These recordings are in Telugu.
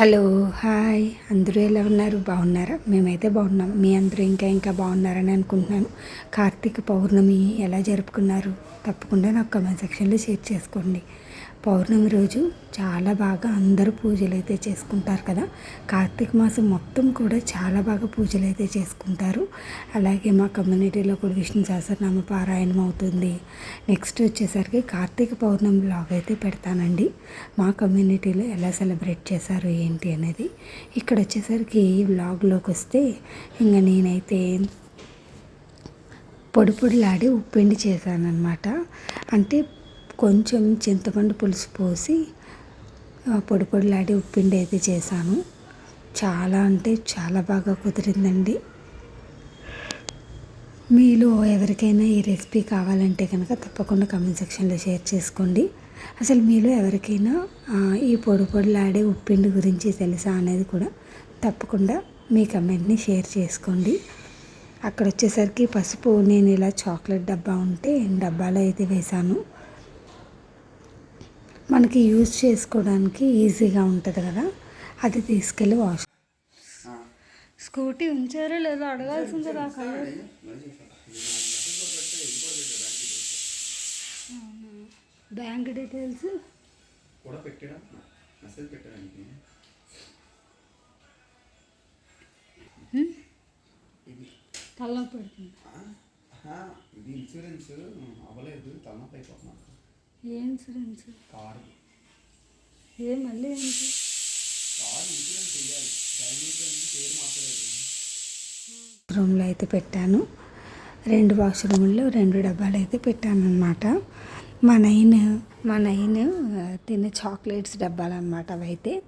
Hello hi. అందరూ ఎలా ఉన్నారు? బాగున్నారా? మేమైతే బాగున్నాం. మీ అందరూ ఇంకా ఇంకా బాగున్నారని అనుకుంటున్నాను. కార్తీక పౌర్ణమి ఎలా జరుపుకున్నారు? తప్పకుండా నాకు కమెంట్ సెక్షన్లో షేర్ చేసుకోండి. పౌర్ణమి రోజు చాలా బాగా అందరూ పూజలు అయితే చేసుకుంటారు కదా. కార్తీక మాసం మొత్తం కూడా చాలా బాగా పూజలు అయితే చేసుకుంటారు. అలాగే మా కమ్యూనిటీలో కూడా విష్ణు సహస్రనామ పారాయణం అవుతుంది. నెక్స్ట్ వచ్చేసరికి కార్తీక పౌర్ణమి బ్లాగ్ అయితే పెడతానండి. మా కమ్యూనిటీలో ఎలా సెలబ్రేట్ చేశారు ఏంటి అనేది. ఇక్కడ వచ్చేసరికి ఈ బ్లాగ్లోకి వస్తే ఇంకా నేనైతే పొడి పొడిలాడి ఉప్పిండి చేశానన్నమాట. అంటే కొంచెం చింతపండు పులుసు పోసి పొడి పొడిలాడి ఉప్పిండి అయితే చేశాను. చాలా అంటే చాలా బాగా కుదిరిందండి. మీలో ఎవరికైనా ఈ రెసిపీ కావాలంటే కనుక తప్పకుండా కమెంట్ సెక్షన్లో షేర్ చేసుకోండి. అసలు మీలో ఎవరికైనా ఈ పొడి పొడిలాడే ఉప్పిండి గురించి తెలుసా అనేది కూడా తప్పకుండా మీ కమెంట్ని షేర్ చేసుకోండి. అక్కడ వచ్చేసరికి పసుపు నేను ఇలా చాక్లెట్ డబ్బా ఉంటే డబ్బాలో అయితే వేశాను. మనకి యూజ్ చేసుకోవడానికి ఈజీగా ఉంటుంది కదా అది తీసుకెళ్ళి వాష్. స్కూటీ ఉంచారో లేదో అడగాల్సిందే కలర్ బ్యాంక్ డీటెయిల్స్? కూడా పెట్టాడా మెసేజ్ పెట్టడానికి తలనొప్పి పెడుతుంది. ఇది ఇన్సూరెన్స్. అవ్వలేదు తలనొప్పి అయిపోతున్నాను ఏ ఇన్సూరెన్స్? కారు. ఏ మళ్ళీ ఏంటి? కారు ఇన్సూరెన్స్ చేయాలి డ్రైవింగ్ పేరు మార్చలేదు. రూమ్లో అయితే పెట్టాను. రెండు వాష్రూమ్లో రెండు డబ్బాలు అయితే పెట్టాను అనమాట మా నైన్ మా నైన్ తినే చాక్లెట్స్ డబ్బాలు అనమాట అవైతే.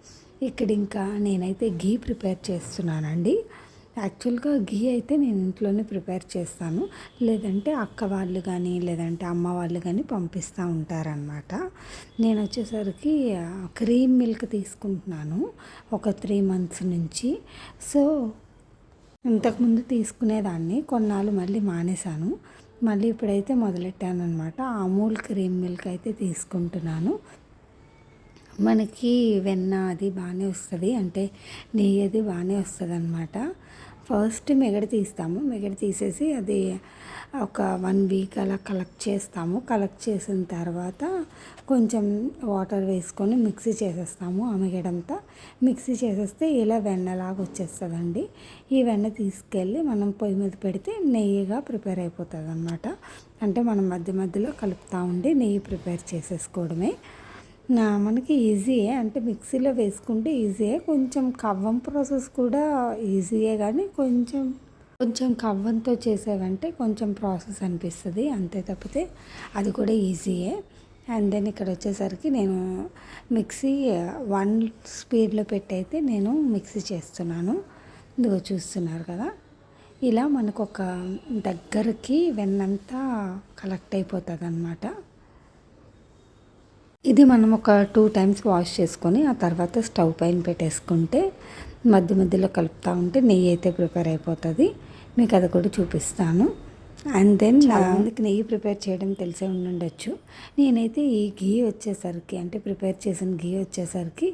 ఇక్కడ ఇంకా నేనైతే గీ ప్రిపేర్ చేస్తున్నానండి. యాక్చువల్గా గీ అయితే నేను ఇంట్లోనే ప్రిపేర్ చేస్తాను. లేదంటే అక్క వాళ్ళు కానీ లేదంటే అమ్మ వాళ్ళు కానీ పంపిస్తూ ఉంటారనమాట నేను వచ్చేసరికి క్రీమ్ మిల్క్ తీసుకుంటున్నాను ఒక త్రీ మంత్స్ నుంచి. సో ఇంతకుముందు తీసుకునేదాన్ని కొన్నాళ్ళు మళ్ళీ మానేశాను. మళ్ళీ ఇప్పుడైతే మొదలెట్టాను అనమాట అమూల్ క్రీమ్ మిల్క్ అయితే తీసుకుంటున్నాను. మనకి వెన్న అది బాగానే వస్తుంది అంటే నెయ్యి అది బాగానే వస్తుంది అనమాట ఫస్ట్ మెగడ తీస్తాము. మెగడ తీసేసి అది ఒక వన్ వీక్ అలా కలెక్ట్ చేస్తాము. కలెక్ట్ చేసిన తర్వాత కొంచెం వాటర్ వేసుకొని మిక్సీ చేసేస్తాము ఆ మెగడంతా. మిక్సీ చేసేస్తే ఇలా వెన్నలాగా వచ్చేస్తుందండి. ఈ వెన్న తీసుకెళ్ళి మనం పొయ్యి మీద పెడితే నెయ్యిగా ప్రిపేర్ అయిపోతుంది అనమాట అంటే మనం మధ్య మధ్యలో కలుపుతూ ఉండి నెయ్యి ప్రిపేర్ చేసేసుకోవడమే. మనకి ఈజీయే అంటే మిక్సీలో వేసుకుంటే ఈజీయే కొంచెం కవ్వం ప్రాసెస్ కూడా ఈజీయే కానీ కొంచెం కొంచెం కవ్వంతో చేసేవంటే కొంచెం ప్రాసెస్ అనిపిస్తుంది. అంతే తప్పితే అది కూడా ఈజీయే అండ్ దెన్ ఇక్కడ వచ్చేసరికి నేను మిక్సీ వన్ స్పీడ్లో పెట్టయితే నేను మిక్సీ చేస్తున్నాను. ఇదిగో చూస్తున్నారు కదా. ఇలా మనకు ఒక దగ్గరికి వెన్నంతా కలెక్ట్ అయిపోతుంది అనమాట ఇది మనం ఒక టూ టైమ్స్ వాష్ చేసుకొని ఆ తర్వాత స్టవ్ పైన పెట్టేసుకుంటే మధ్య మధ్యలో కలుపుతూ ఉంటే నెయ్యి అయితే ప్రిపేర్ అయిపోతుంది. మీకు అది కూడా చూపిస్తాను. అండ్ దెన్ చాలామందికి నెయ్యి ప్రిపేర్ చేయడం తెలిసే ఉండుండొచ్చు. నేనైతే ఈ గీ వచ్చేసరికి అంటే ప్రిపేర్ చేసిన గీ వచ్చేసరికి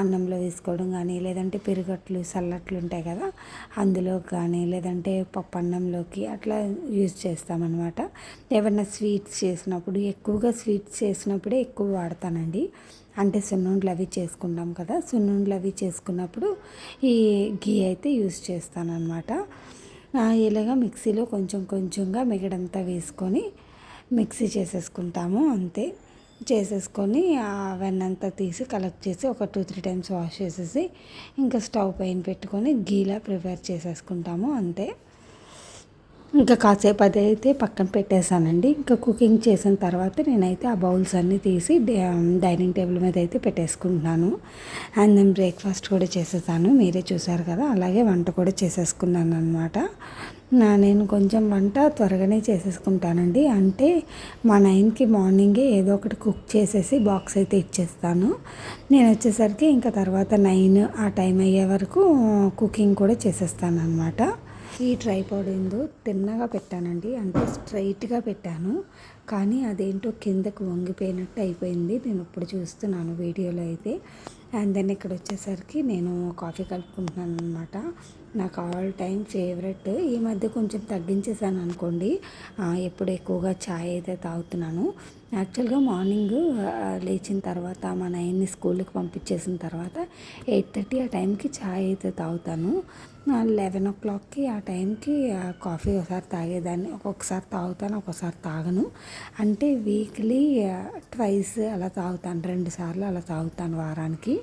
అన్నంలో వేసుకోవడం కానీ లేదంటే పెరుగట్లు సల్లట్లు ఉంటాయి కదా అందులో కానీ లేదంటే పప్పు అన్నంలోకి అట్లా యూజ్ చేస్తామన్నమాట. ఏమన్నా స్వీట్స్ చేసినప్పుడు ఎక్కువగా స్వీట్స్ చేసినప్పుడే ఎక్కువ వాడతానండి. అంటే సున్నుండలు అవి చేసుకుంటాం కదా సున్నుండలు అవి చేసుకున్నప్పుడు ఈ గీ అయితే యూజ్ చేస్తానన్నమాట. ఇలాగ మిక్సీలో కొంచెం కొంచెంగా మిగడంతా వేసుకొని మిక్సీ చేసేసుకుంటాము అంతే. చేసేసుకొని ఆ వెన్నంతా తీసి కలెక్ట్ చేసి ఒక టూ త్రీ టైమ్స్ వాష్ చేసేసి ఇంకా స్టవ్ పైన పెట్టుకొని గీలా ప్రిపేర్ చేసేసుకుంటాము అంతే. ఇంకా కాసేపు అది అయితే పక్కన పెట్టేశానండి. ఇంకా కుకింగ్ చేసిన తర్వాత నేనైతే ఆ బౌల్స్ అన్నీ తీసి డైనింగ్ టేబుల్ మీద అయితే పెట్టేసుకుంటున్నాను. అండ్ నేను బ్రేక్ఫాస్ట్ కూడా చేసేసాను. మీరే చూసారు కదా అలాగే వంట కూడా చేసేసుకున్నాను అనమాట నేను కొంచెం వంట త్వరగానే చేసేసుకుంటానండి. అంటే మా నైన్కి మార్నింగే ఏదో ఒకటి కుక్ చేసేసి బాక్స్ అయితే ఇచ్చేస్తాను. నేను వచ్చేసరికి ఇంకా తర్వాత నైన్ ఆ టైం అయ్యే వరకు కుకింగ్ కూడా చేసేస్తాను అనమాట ఈ ట్రైపాడ్ ఏందో తిన్నగా పెట్టానండి. అంటే స్ట్రైట్గా పెట్టాను. కానీ అదేంటో కిందకు వంగిపోయినట్టు అయిపోయింది. నేను ఇప్పుడు చూస్తున్నాను వీడియోలో అయితే. అండ్ దెన్ ఇక్కడ వచ్చేసరికి నేను కాఫీ కలుపుకుంటున్నాను అనమాట నాకు ఆల్ టైమ్ ఫేవరెట్. ఈ మధ్య కొంచెం తగ్గించేసాను అనుకోండి. ఎప్పుడు ఎక్కువగా ఛాయ్ అయితే తాగుతున్నాను. యాక్చువల్గా మార్నింగ్ లేచిన తర్వాత మా నైన్ని స్కూల్కి పంపించేసిన తర్వాత ఎయిట్ థర్టీ ఆ టైంకి ఛాయ్ అయితే తాగుతాను. లెవెన్ ఓ క్లాక్కి ఆ టైంకి కాఫీ ఒకసారి తాగేదాన్ని. ఒక్కొక్కసారి తాగుతాను ఒక్కొక్కసారి తాగను. అంటే వీక్లీ ట్వైస్ అలా తాగుతాను రెండు సార్లు అలా తాగుతాను వారానికి.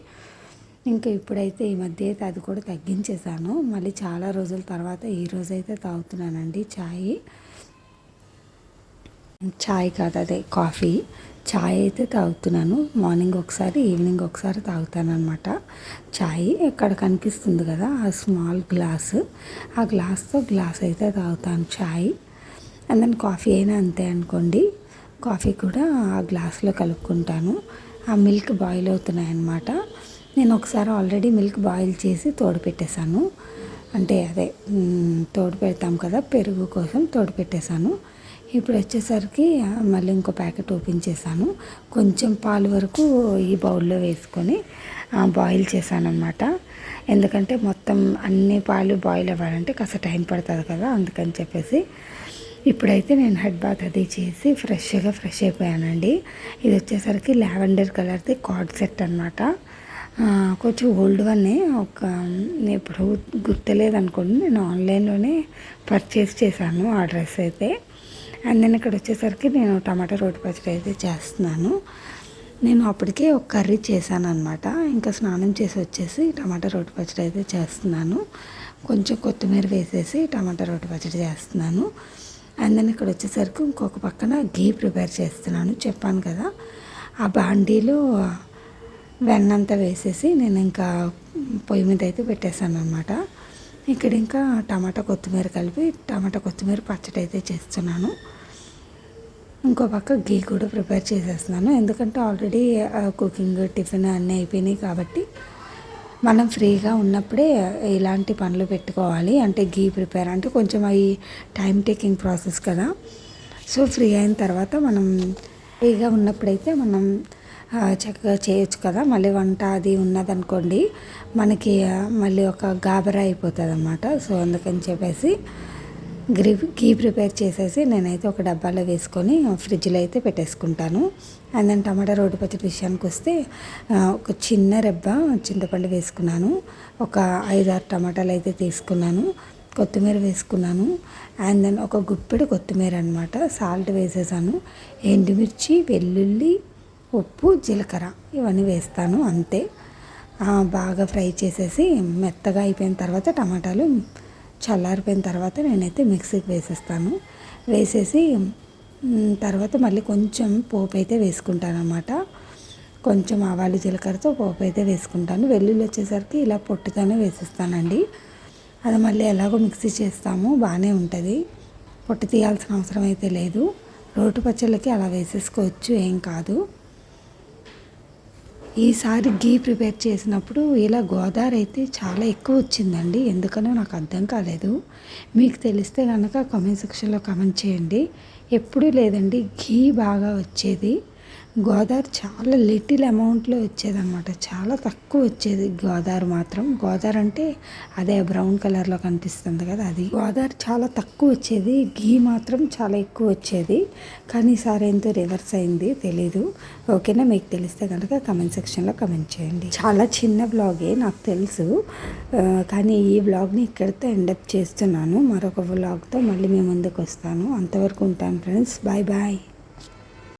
ఇంకా ఇప్పుడైతే ఈ మధ్య అయితే అది కూడా తగ్గించేసాను మళ్ళీ చాలా రోజుల తర్వాత ఈ రోజైతే అయితే తాగుతున్నానండి ఛాయ్ ఛాయ్ కాదు అదే కాఫీ. ఛాయ్ అయితే తాగుతున్నాను. మార్నింగ్ ఒకసారి ఈవినింగ్ ఒకసారి తాగుతాను అనమాట ఛాయ్ ఇక్కడ కనిపిస్తుంది కదా ఆ స్మాల్ గ్లాసు. ఆ గ్లాస్తో గ్లాస్ అయితే తాగుతాను ఛాయ్ అండ్ దెన్ కాఫీ అయినా అంతే అనుకోండి. కాఫీ కూడా ఆ గ్లాస్లో కలుపుకుంటాను. ఆ మిల్క్ బాయిల్ అవుతున్నాయి అన్నమాట నేను ఒకసారి ఆల్రెడీ మిల్క్ బాయిల్ చేసి తోడు పెట్టేశాను అంటే అదే తోడు పెడతాం కదా పెరుగు కోసం తోడు పెట్టేశాను ఇప్పుడు వచ్చేసరికి మళ్ళీ ఇంకో ప్యాకెట్ ఓపెన్ చేశాను. కొంచెం పాలు వరకు ఈ బౌల్లో వేసుకొని బాయిల్ చేశాను అనమాట ఎందుకంటే మొత్తం అన్ని పాలు బాయిల్ అవ్వాలంటే కాస్త టైం పడుతుంది కదా అందుకని చెప్పేసి. ఇప్పుడైతే నేను హెడ్ బాత్ అది చేసి ఫ్రెష్గా ఫ్రెష్ అయిపోయానండి. ఇది వచ్చేసరికి లావెండర్ కలర్ది కార్డ్ సెట్ అనమాట కొంచెం ఓల్డ్ వన్నే ఒక ఇప్పుడు గుర్తులేదనుకోండి నేను ఆన్లైన్లోనే పర్చేస్ చేశాను ఆ డ్రెస్ అయితే. అండ్ నేను ఇక్కడ వచ్చేసరికి నేను టమాటా రోటి పచ్చడి అయితే చేస్తున్నాను. నేను అప్పటికే ఒక కర్రీ చేశాను అనమాట ఇంకా స్నానం చేసి వచ్చేసి టమాటా రోటి పచ్చడి అయితే చేస్తున్నాను. కొంచెం కొత్తిమీర వేసేసి టమాటా రోటి పచ్చడి చేస్తున్నాను. అండ్ దెన్ ఇక్కడ వచ్చేసరికి ఇంకొక పక్కన ఘీ ప్రిపేర్ చేస్తున్నాను. చెప్పాను కదా ఆ బాండీలో వెన్నంతా వేసేసి నేను ఇంకా పొయ్యి మీద అయితే పెట్టేశాను అనమాట ఇక్కడ ఇంకా టమాటా కొత్తిమీర కలిపి టమాటా కొత్తిమీర పచ్చడి అయితే చేస్తున్నాను. ఇంకో పక్క ఘీ కూడా ప్రిపేర్ చేసేస్తున్నాను. ఎందుకంటే ఆల్రెడీ కుకింగ్ టిఫిన్ అన్నీ అయిపోయినాయి కాబట్టి మనం ఫ్రీగా ఉన్నప్పుడే ఇలాంటి పనులు పెట్టుకోవాలి. అంటే ఘీ ప్రిపేర్ అంటే కొంచెం అవి టైం టేకింగ్ ప్రాసెస్ కదా. సో ఫ్రీ అయిన తర్వాత మనం ఫ్రీగా ఉన్నప్పుడైతే మనం చక్కగా చేయొచ్చు కదా. మళ్ళీ వంట అది ఉన్నదనుకోండి మనకి మళ్ళీ ఒక గాబరా అయిపోతుంది అన్నమాట సో అందుకని చెప్పేసి గ్రీ ఘీ ప్రిపేర్ చేసేసి నేనైతే ఒక డబ్బాలో వేసుకొని ఫ్రిడ్జ్లో అయితే పెట్టేసుకుంటాను. అండ్ దెన్ టమాటా రోడ్డు పచ్చడి విషయానికి వస్తే ఒక చిన్న రెబ్బ చింతపండు వేసుకున్నాను. ఒక ఐదు ఆరు టమాటాలు అయితే తీసుకున్నాను. కొత్తిమీర వేసుకున్నాను. అండ్ దెన్ ఒక గుప్పెడు కొత్తిమీర అనమాట సాల్ట్ వేసేసాను. ఎండుమిర్చి వెల్లుల్లి ఉప్పు జీలకర్ర ఇవన్నీ వేస్తాను అంతే. బాగా ఫ్రై చేసేసి మెత్తగా అయిపోయిన తర్వాత టమాటాలు చల్లారిపోయిన తర్వాత నేనైతే మిక్సీకి వేసేస్తాను. వేసేసి తర్వాత మళ్ళీ కొంచెం పోపు అయితే వేసుకుంటాను అనమాట కొంచెం ఆవాలు జీలకర్రతో పోపు అయితే వేసుకుంటాను. వెల్లుల్లి వచ్చేసరికి ఇలా పొట్టుతోనే వేసేస్తానండి. అది మళ్ళీ ఎలాగో మిక్సీ చేస్తాము బాగానే ఉంటుంది. పొట్టు తీయాల్సిన అవసరం అయితే లేదు. రోటి పచ్చళ్ళకి అలా వేసేసుకోవచ్చు ఏం కాదు. ఈసారి గీ ప్రిపేర్ చేసినప్పుడు ఇలా గోదావరి అయితే చాలా ఎక్కువ వచ్చిందండి. ఎందుకనో నాకు అర్థం కాలేదు. మీకు తెలిస్తే కనుక కామెంట్ సెక్షన్లో కామెంట్ చేయండి. ఎప్పుడూ లేదండి ఘీ బాగా వచ్చేది. గోదావరి చాలా లిటిల్ అమౌంట్లో వచ్చేదన్నమాట. చాలా తక్కువ వచ్చేది గోదావరి మాత్రం. గోదావరి అంటే అదే బ్రౌన్ కలర్లో కనిపిస్తుంది కదా అది. గోదావరి చాలా తక్కువ వచ్చేది. ఘీ మాత్రం చాలా ఎక్కువ వచ్చేది. కానీ ఈసారి ఏంటో రివర్స్ అయింది తెలీదు. ఓకేనా? మీకు తెలిస్తే కనుక కమెంట్ సెక్షన్లో కమెంట్ చేయండి. చాలా చిన్న బ్లాగే నాకు తెలుసు. కానీ ఈ బ్లాగ్ని ఇక్కడితో ఎండప్ చేస్తున్నాను. మరొక బ్లాగ్తో మళ్ళీ మీ ముందుకు వస్తాను. అంతవరకు ఉంటాను ఫ్రెండ్స్. Bye bye.